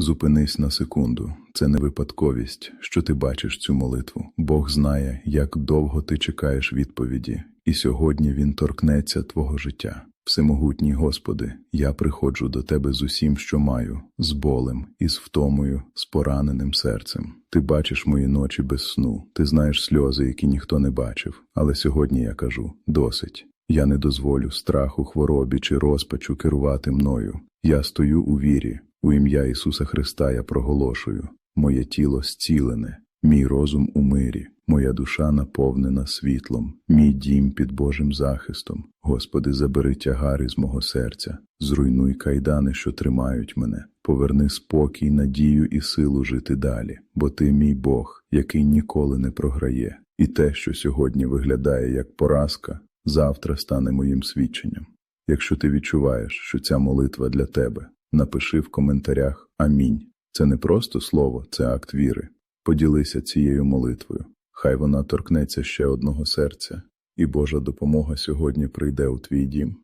Зупинись на секунду. Це не випадковість, що ти бачиш цю молитву. Бог знає, як довго ти чекаєш відповіді, і сьогодні Він торкнеться твого життя. Всемогутній Господи, я приходжу до Тебе з усім, що маю, з болем, із втомою, з пораненим серцем. Ти бачиш мої ночі без сну, ти знаєш сльози, які ніхто не бачив. Але сьогодні я кажу досить. Я не дозволю страху, хворобі чи розпачу керувати мною. Я стою у вірі, у ім'я Ісуса Христа я проголошую. Моє тіло зцілене, мій розум у мирі, моя душа наповнена світлом, мій дім під Божим захистом. Господи, забери тягари з мого серця, зруйнуй кайдани, що тримають мене, поверни спокій, надію і силу жити далі, бо ти мій Бог, який ніколи не програє, і те, що сьогодні виглядає як поразка, завтра стане моїм свідченням. Якщо ти відчуваєш, що ця молитва для тебе, напиши в коментарях Амінь. Це не просто слово, це акт віри. Поділися цією молитвою. Хай вона торкнеться ще одного серця, і Божа допомога сьогодні прийде у твій дім.